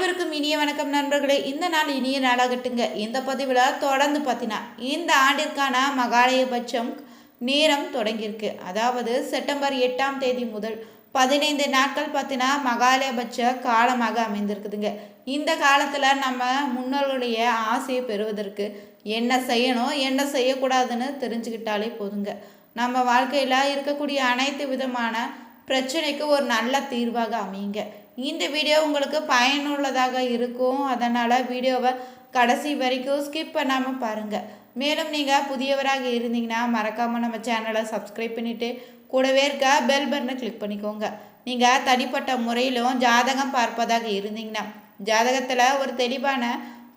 அனைவருக்கும் இனிய வணக்கம் நண்பர்களே. இந்த நாள் இனிய நாளாகட்டுங்க. இந்த பதிவில் தொடர்ந்து பார்த்தீங்கன்னா இந்த ஆண்டிற்கான மகாலயபட்சம் நேரம் தொடங்கியிருக்கு. அதாவது செப்டம்பர் எட்டாம் தேதி முதல் பதினைந்து நாட்கள் பார்த்தீங்கன்னா மகாலயபட்ச காலமாக அமைந்திருக்குதுங்க. இந்த காலத்தில் நம்ம முன்னோர்களுடைய ஆசையை பெறுவதற்கு என்ன செய்யணும் என்ன செய்யக்கூடாதுன்னு தெரிஞ்சுக்கிட்டாலே போதுங்க. நம்ம வாழ்க்கையில் இருக்கக்கூடிய அனைத்து விதமான பிரச்சனைக்கு ஒரு நல்ல தீர்வாக அமையுங்க. இந்த வீடியோ உங்களுக்கு பயனுள்ளதாக இருக்கும். அதனால் வீடியோவை கடைசி வரைக்கும் ஸ்கிப் பண்ணாமல் பாருங்கள் மேலும் நீங்கள் புதியவராக இருந்தீங்கன்னா மறக்காமல் நம்ம சேனலை சப்ஸ்கிரைப் பண்ணிவிட்டு கூடவே இருக்க பெல் பட்டனை கிளிக் பண்ணிக்கோங்க. நீங்கள் தனிப்பட்ட முறையிலும் ஜாதகம் பார்ப்பதாக இருந்தீங்கன்னா ஜாதகத்தில் ஒரு தெளிவான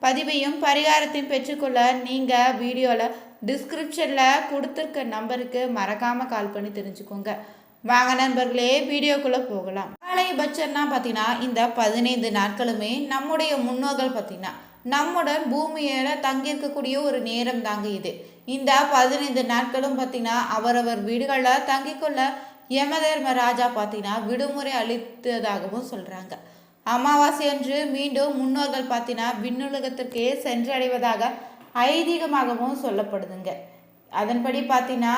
பதிவையும் பரிகாரத்தையும் பெற்றுக்கொள்ள நீங்கள் வீடியோவில் டிஸ்கிரிப்ஷனில் கொடுத்துருக்க நம்பருக்கு மறக்காமல் கால் பண்ணி தெரிஞ்சுக்கோங்க. வாங்க நண்பர்களே வீடியோக்குள்ளே போகலாம். பட்சம்னா பார்த்தீங்கன்னா இந்த பதினைந்து நாட்களுமே நம்முடைய முன்னோர்கள் பார்த்தீங்கன்னா நம்முடன் பூமியில் தங்கியிருக்கக்கூடிய ஒரு நேரம் தாங்க இது. இந்த பதினைந்து நாட்களும் பார்த்தீங்கன்னா அவரவர் வீடுகளில் தங்கிக்கொள்ள யமதர்ம ராஜா பார்த்தீங்கன்னா விடுமுறை அளித்ததாகவும் சொல்கிறாங்க அமாவாசை அன்று மீண்டும் முன்னோர்கள் பார்த்தீங்கன்னா விண்ணுலகத்திற்கே சென்றடைவதாக ஐதீகமாகவும் சொல்லப்படுதுங்க. அதன்படி பார்த்தீங்கன்னா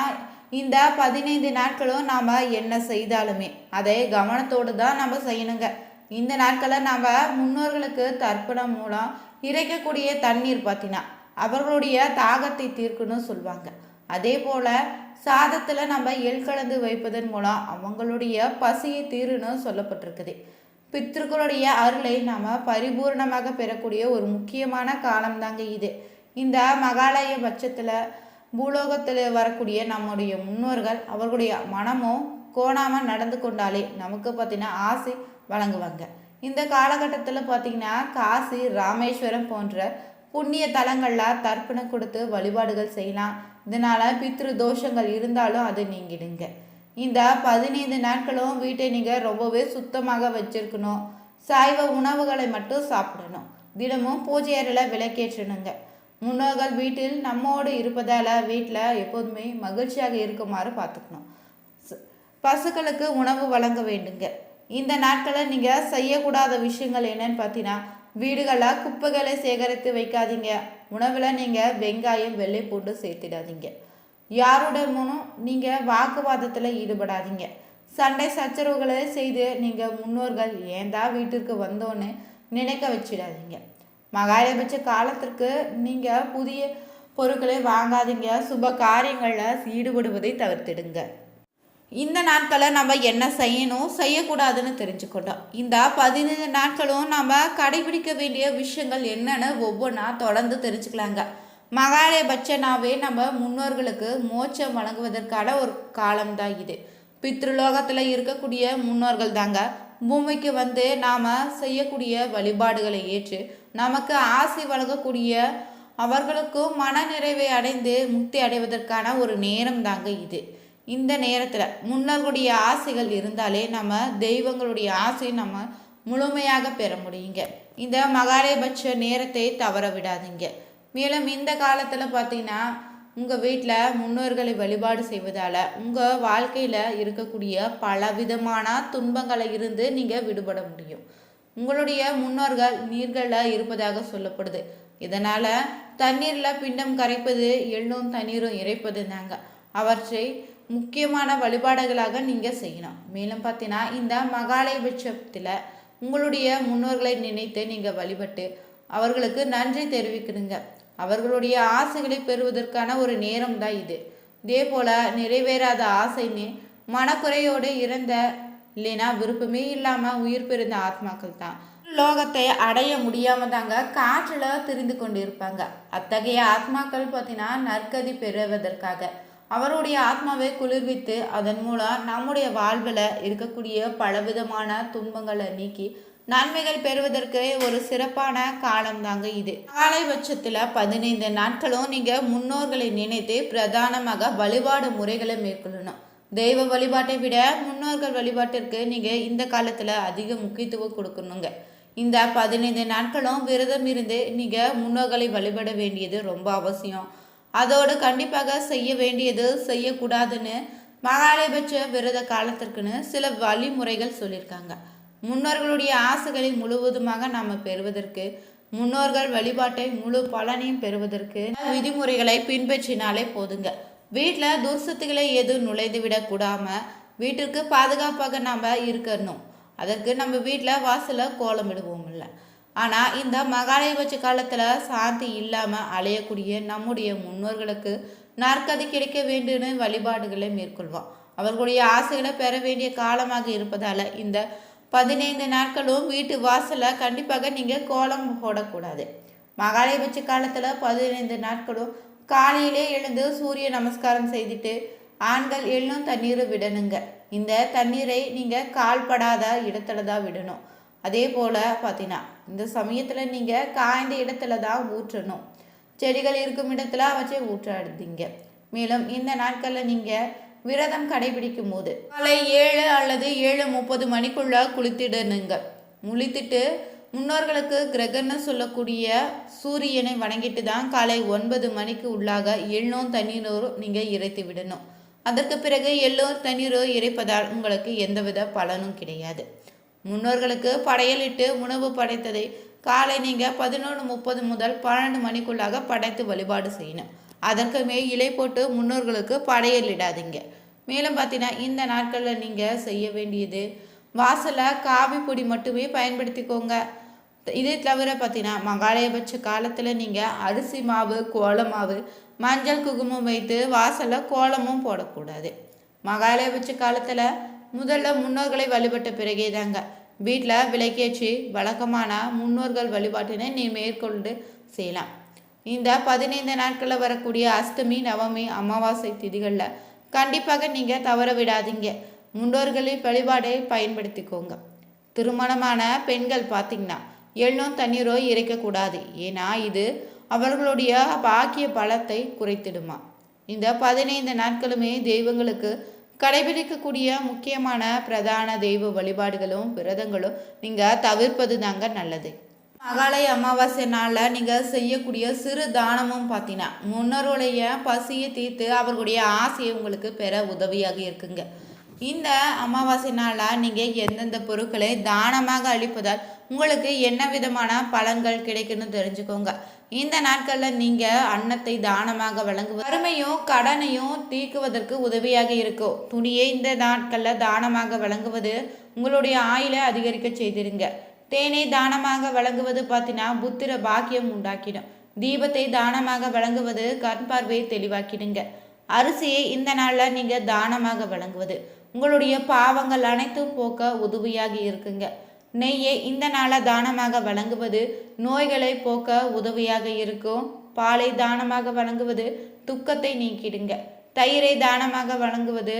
இந்த பதினைந்து நாட்களும் நாம் என்ன செய்தாலுமே அதை கவனத்தோடு தான் நம்ம செய்யணுங்க. இந்த நாட்களை நாம் முன்னோர்களுக்கு தர்ப்பணம் மூலம் இறைக்கக்கூடிய தண்ணீர் பார்த்தீங்கன்னா அவர்களுடைய தாகத்தை தீர்க்கணும்னு சொல்லுவாங்க அதே போல் சாதத்தில் நம்ம எள் கலந்து வைப்பதன் மூலம் அவங்களுடைய பசியை தீருன்னு சொல்லப்பட்டிருக்குது. பித்திருக்களுடைய அருளை நாம் பரிபூர்ணமாக பெறக்கூடிய ஒரு முக்கியமான காலம்தாங்க இது. இந்த மகாலய பட்சத்தில் பூலோகத்தில் வரக்கூடிய நம்முடைய முன்னோர்கள் அவர்களுடைய மனமும் கோணாமல் நடந்து கொண்டாலே நமக்கு பார்த்தீங்கன்னா ஆசை வழங்குவாங்க. இந்த காலகட்டத்தில் பார்த்தீங்கன்னா காசி ராமேஸ்வரம் போன்ற புண்ணிய தலங்களில் தர்ப்பணம் கொடுத்து வழிபாடுகள் செய்யலாம். இதனால் பித்ரு தோஷங்கள் இருந்தாலும் அது நீங்கிடுங்க. இந்த பதினைந்து நாட்களும் வீட்டை நீங்கள் ரொம்பவே சுத்தமாக வச்சிருக்கணும். சைவ உணவுகளை மட்டும் சாப்பிடணும். தினமும் பூஜை அறையில் விளக்கேற்றணுங்க. முன்னோர்கள் வீட்டில் நம்மோடு இருப்பதால் வீட்டில் எப்போதுமே மகிழ்ச்சியாக இருக்குமாறு பார்த்துக்கணும். பசுக்களுக்கு உணவு வழங்க வேண்டுங்க. இந்த நாட்களில் நீங்கள் செய்யக்கூடாத விஷயங்கள் என்னன்னு பார்த்தீங்கன்னா வீடுகளில் குப்பைகளை சேகரித்து வைக்காதீங்க. உணவில் நீங்கள் வெங்காயம் வெள்ளை பூண்டு சேர்த்திடாதீங்க. யாருடனும் நீங்கள் வாக்குவாதத்தில் ஈடுபடாதீங்க. சண்டை சச்சரவுகளை செய்து நீங்கள் முன்னோர்கள் ஏந்தா வீட்டிற்கு வந்தோன்னு நினைக்க வச்சிடாதீங்க. மகாலயபட்ச காலத்திற்கு நீங்கள் புதிய பொருட்களை வாங்காதீங்க. சுப காரியங்களில் ஈடுபடுவதை தவிர்த்திடுங்க. இந்த நாட்களை நம்ம என்ன செய்யணும்? செய்யக்கூடாதுன்னு தெரிஞ்சுக்கிட்டோம். இந்த பதினைந்து நாட்களும் நம்ம கடைபிடிக்க வேண்டிய விஷயங்கள் என்னென்னு ஒவ்வொன்றா தொடர்ந்து தெரிஞ்சுக்கலாங்க. மகாலயபட்சனாவே நம்ம முன்னோர்களுக்கு மோட்சம் வழங்குவதற்கான ஒரு காலம்தான் இது. பித்ருலோகத்தில் இருக்கக்கூடிய முன்னோர்கள் தாங்க பூமிக்கு வந்து நாம் செய்யக்கூடிய வழிபாடுகளை ஏற்று நமக்கு ஆசை வழங்கக்கூடிய அவர்களுக்கும் மன நிறைவை அடைந்து முக்தி அடைவதற்கான ஒரு நேரம் தாங்க இது. இந்த நேரத்தில் முன்னோர்களுடைய ஆசைகள் இருந்தாலே நம்ம தெய்வங்களுடைய ஆசை நம்ம முழுமையாக பெற முடியுங்க. இந்த மகாலயபட்ச நேரத்தை தவற விடாதீங்க. மேலும் இந்த காலத்தில் பார்த்தீங்கன்னா உங்கள் வீட்டில் முன்னோர்களை வழிபாடு செய்வதால் உங்கள் வாழ்க்கையில் இருக்கக்கூடிய பலவிதமான துன்பங்களை இருந்து நீங்கள் விடுபட முடியும். உங்களுடைய முன்னோர்கள் நீர்களில் இருப்பதாக சொல்லப்படுது. இதனால் தண்ணீரில் பிண்டம் கரைப்பது எள்ளும் தண்ணீரும் இறைப்பது தாங்க அவற்றை முக்கியமான வழிபாடுகளாக நீங்கள் செய்யணும். மேலும் பார்த்தீங்கன்னா இந்த மகாலயபட்சத்தில் உங்களுடைய முன்னோர்களை நினைத்து நீங்கள் வழிபட்டு அவர்களுக்கு நன்றி தெரிவிக்கணுங்க. அவர்களுடைய ஆசைகளை பெறுவதற்கான ஒரு நேரம் தான் இது. இதே போல் நிறைவேறாத ஆசைன்னு மனக்குறையோடு இறந்த இல்லைன்னா விருப்பமே இல்லாமல் உயிர் பிறந்த ஆத்மாக்கள் தான் லோகத்தை அடைய முடியாம தாங்க காற்றில் திரிந்து கொண்டு இருப்பாங்க அத்தகைய ஆத்மாக்கள் பார்த்தீங்கன்னா நற்கதி பெறுவதற்காக. அவருடைய ஆத்மாவை குளிர்வித்து அதன் மூலம் நம்முடைய வாழ்வில் இருக்கக்கூடிய பலவிதமான துன்பங்களை நீக்கி நன்மைகள் பெறுவதற்கு ஒரு சிறப்பான காலம் தாங்க இது. காலைபட்சத்தில் பதினைந்து நாட்களும் நீங்கள் முன்னோர்களை நினைத்து பிரதானமாக வழிபாடு முறைகளை மேற்கொள்ளணும். தெய்வ வழிபாட்டை விட முன்னோர்கள் வழிபாட்டிற்கு நீங்கள் இந்த காலத்தில் அதிக முக்கியத்துவம் கொடுக்கணுங்க. இந்த பதினைந்து நாட்களும் விரதம் இருந்து நீங்கள் முன்னோர்களை வழிபட வேண்டியது ரொம்ப அவசியம். அதோடு கண்டிப்பாக செய்ய வேண்டியது செய்யக்கூடாதுன்னு மகாலயபட்ச விரத காலத்திற்குன்னு சில வழிமுறைகள் சொல்லியிருக்காங்க. முன்னோர்களுடைய ஆசைகளை முழுவதுமாக நாம் பெறுவதற்கு முன்னோர்கள் வழிபாட்டை முழு பலனையும் பெறுவதற்கு விதிமுறைகளை பின்பற்றினாலே போதுங்க. வீட்டில் துர்சத்துக்களை எதுவும் நுழைந்து விடக்கூடாமல் வீட்டிற்கு பாதுகாப்பாக நாம் இருக்கணும். அதற்கு நம்ம வீட்டில் வாசலில் கோலம் இடுவோம் இல்லை ஆனால் இந்த மகாலயபட்ச காலத்தில் சாந்தி இல்லாமல் அலையக்கூடிய நம்முடைய முன்னோர்களுக்கு நற்கதி கிடைக்க வேண்டும்னு வழிபாடுகளை மேற்கொள்வோம். அவர்களுடைய ஆசைகளை பெற வேண்டிய காலமாக இருப்பதால் இந்த பதினைந்து நாட்களும் வீட்டு வாசலில் கண்டிப்பாக நீங்கள் கோலம் போடக்கூடாது. மகாலயபட்ச காலத்தில் பதினைந்து நாட்களும் காலையிலே எழுந்து சூரிய நமஸ்காரம் செய்துட்டு ஆண்கள் எள்ளும் தண்ணீர் விடணுங்க. இந்த தண்ணீரை நீங்கள் கால்படாத இடத்துல தான் விடணும். அதே போல் பார்த்தீங்கன்னா இந்த சமயத்தில் நீங்கள் காய்ந்த இடத்துல தான் ஊற்றணும். செடிகள் இருக்கும் இடத்துல அவற்றை ஊற்றாடுதீங்க மேலும் இந்த நாட்களில் நீங்கள் விரதம் கடைபிடிக்கும் போது காலை ஏழு அல்லது ஏழு முப்பது மணிக்குள்ள குளித்திடணுங்க. முழித்துட்டு முன்னோர்களுக்கு கிரகன்னு சொல்லக்கூடிய சூரியனை வணங்கிட்டு தான் காலை ஒன்பது மணிக்கு உள்ளாக எள்ளும் தண்ணீரும் நீங்கள் இறைத்து விடணும். அதற்கு பிறகு எல்லோர் தண்ணீரோ இறைப்பதால் உங்களுக்கு எந்தவித பலனும் கிடையாது. முன்னோர்களுக்கு படையலிட்டு உணவு படைத்ததை காலை நீங்கள் பதினொன்று முப்பது முதல் பன்னெண்டு மணிக்குள்ளாக படைத்து வழிபாடு செய்யணும். அதற்கு மேல் இலை போட்டு முன்னோர்களுக்கு படையலிடாதீங்க. மேலும் பார்த்தீங்கன்னா இந்த நாட்களில் நீங்கள் செய்ய வேண்டியது வாசலை காவி பொடி மட்டுமே பயன்படுத்திக்கோங்க. இதே தவிர பார்த்தீங்கன்னா மகாலயபட்ச காலத்தில் நீங்கள் அரிசி மாவு கோலம் மாவு மஞ்சள் குங்குமம் வைத்து வாசலில் கோலமும் போடக்கூடாது. மகாலயபட்ச காலத்தில் முதல்ல முன்னோர்களை வழிபட்ட பிறகே தாங்க. வீட்டில் விளக்கேற்றி வழக்கமான முன்னோர்கள் வழிபாட்டினை நீ மேற்கொண்டு செய்யலாம். இந்த பதினைந்து நாட்களில் வரக்கூடிய அஷ்டமி நவமி அமாவாசை திதிகளில் கண்டிப்பாக நீங்கள் தவற விடாதீங்க. முன்னோர்களின் வழிபாடை பயன்படுத்திக்கோங்க. திருமணமான பெண்கள் பார்த்திங்கன்னா எள்ளும் தண்ணீரோ இறைக்கக்கூடாது. ஏன்னா இது அவர்களுடைய பாக்கிய பலத்தை குறைத்திடுமா? இந்த பதினைந்து நாட்களுமே தெய்வங்களுக்கு கடைபிடிக்கக்கூடிய முக்கியமான பிரதான தெய்வ வழிபாடுகளும் விரதங்களும் நீங்கள் தவிர்ப்பது தாங்க நல்லது. மகாலய அமாவாசை நாளில் நீங்கள் செய்யக்கூடிய சிறு தானமும் பார்த்தீங்கன்னா முன்னோருடைய பசியை தீர்த்து அவர்களுடைய ஆசையை உங்களுக்கு பெற உதவியாக இருக்குங்க. இந்த அமாவாசை நாளில் நீங்கள் எந்தெந்த பொருட்களை தானமாக அளிப்பதால் உங்களுக்கு என்ன விதமான பலன்கள் கிடைக்குன்னு தெரிஞ்சுக்கோங்க. இந்த நாட்களில் நீங்கள் அன்னத்தை தானமாக வழங்குவது வறுமையும் கடனையும் தீர்க்குவதற்கு உதவியாக இருக்கும். துணியை இந்த நாட்களில் தானமாக வழங்குவது உங்களுடைய ஆயிலை அதிகரிக்க செய்திருங்க தேனை தானமாக வழங்குவது பார்த்தீங்கன்னா புத்திர பாக்கியம் உண்டாக்கிடும். தீபத்தை தானமாக வழங்குவது கண் பார்வையை தெளிவாக்கிடுங்க. அரிசியை இந்த நாளில் நீங்கள் தானமாக வழங்குவது. உங்களுடைய பாவங்கள் அனைத்தும் போக்க உதவியாக இருக்குங்க. நெய்யை இந்த நாளை தானமாக வழங்குவது நோய்களை போக்க உதவியாக இருக்கும். பாலை தானமாக வழங்குவது துக்கத்தை நீக்கிடுங்க. தயிரை தானமாக வழங்குவது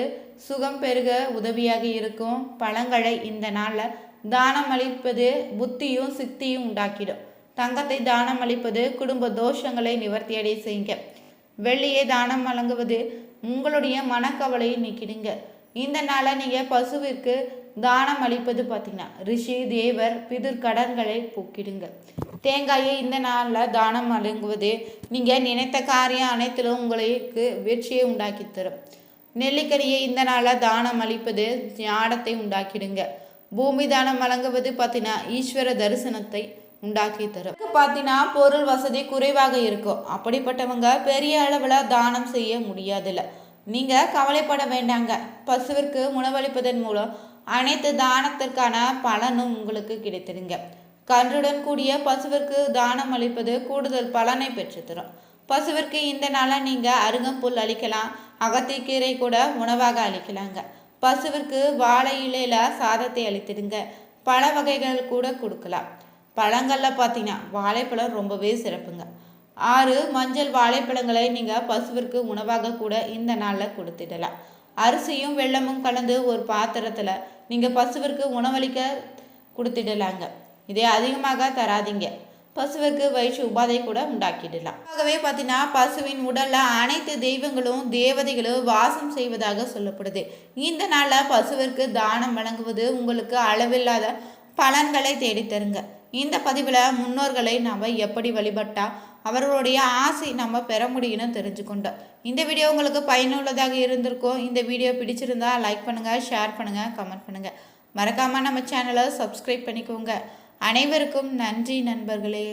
சுகம் பெருக உதவியாக இருக்கும். பழங்களை இந்த நாளில் தானம் அளிப்பது புத்தியும் சித்தியும் உண்டாக்கிடும். தங்கத்தை தானம் அளிப்பது குடும்ப தோஷங்களை நிவர்த்தியடை செய்யுங்க. வெள்ளியை தானம் வழங்குவது உங்களுடைய மனக்கவலையை நீக்கிடுங்க. இந்த நாளை நீங்கள் பசுவிற்கு தானம் அளிப்பது பார்த்தீங்கன்னா ரிஷி தேவர் பிதிர் கடன்களை போக்கிடுங்க தேங்காயை இந்த நாளில் தானம் வழங்குவது நீங்கள் நினைத்த காரியம் அனைத்திலும் உங்களுக்கு வெற்றியை உண்டாக்கி தரும். நெல்லிக்கனியை இந்த நாளில் தானம் அளிப்பது ஞானத்தை உண்டாக்கிடுங்க. பூமி தானம் வழங்குவது பார்த்தீங்கன்னா ஈஸ்வர தரிசனத்தை உண்டாக்கி தரும். பார்த்தீங்கன்னா பொருள் வசதி குறைவாக இருக்கும். அப்படிப்பட்டவங்க பெரிய அளவில் தானம் செய்ய முடியாதுல்ல. நீங்கள் கவலைப்பட வேண்டாங்க. பசுவிற்கு உணவளிப்பதன் மூலம் அனைத்து தானத்திற்கான பலனும் உங்களுக்கு கிடைத்திருங்க கன்றுடன் கூடிய பசுவிற்கு தானம் அளிப்பது கூடுதல் பலனை பெற்றுத்தரும். பசுவிற்கு இந்த நாளை நீங்கள் அருகம்புல் அளிக்கலாம். அகத்திக்கீரை கூட உணவாக அளிக்கலாங்க. பசுவிற்கு வாழை இலையில சாதத்தை அளித்திடுங்க. பழ வகைகள் கூட கொடுக்கலாம். பழங்களில் பார்த்தீங்கன்னா வாழைப்பழம் ரொம்பவே சிறப்புங்க. ஆறு மஞ்சள் வாழைப்பழங்களை நீங்கள் பசுவிற்கு உணவாக கூட இந்த நாளில் கொடுத்துடலாம். அரிசியும் வெள்ளமும் கலந்து ஒரு பாத்திரத்தில் நீங்கள் பசுவிற்கு உணவளிக்க கொடுத்துடலாங்க. இதே அதிகமாக தராதிங்க. பசுவிற்கு வயிற்று உபாதை கூட உண்டாக்கிடலாம். ஆகவே பார்த்தீங்கன்னா பசுவின் உடலில் அனைத்து தெய்வங்களும் தேவதைகளும் வாசம் செய்வதாக சொல்லப்படுது. இந்த நாளில் பசுவிற்கு தானம் வழங்குவது உங்களுக்கு அளவில்லாத பலன்களை தேடித்தருங்க. இந்த பதிவில் முன்னோர்களை நாம் எப்படி வழிபட்டால் அவர்களுடைய ஆசை நம்ம பெற முடியும்னு தெரிஞ்சுக்கொண்டோம் இந்த வீடியோ உங்களுக்கு பயனுள்ளதாக இருந்திருக்கும். இந்த வீடியோ பிடிச்சிருந்தா லைக் பண்ணுங்கள் ஷேர் பண்ணுங்கள் கமெண்ட் பண்ணுங்கள் மறக்காமல் நம்ம சேனலை சப்ஸ்கிரைப் பண்ணிக்கோங்க. அனைவருக்கும் நன்றி நண்பர்களே.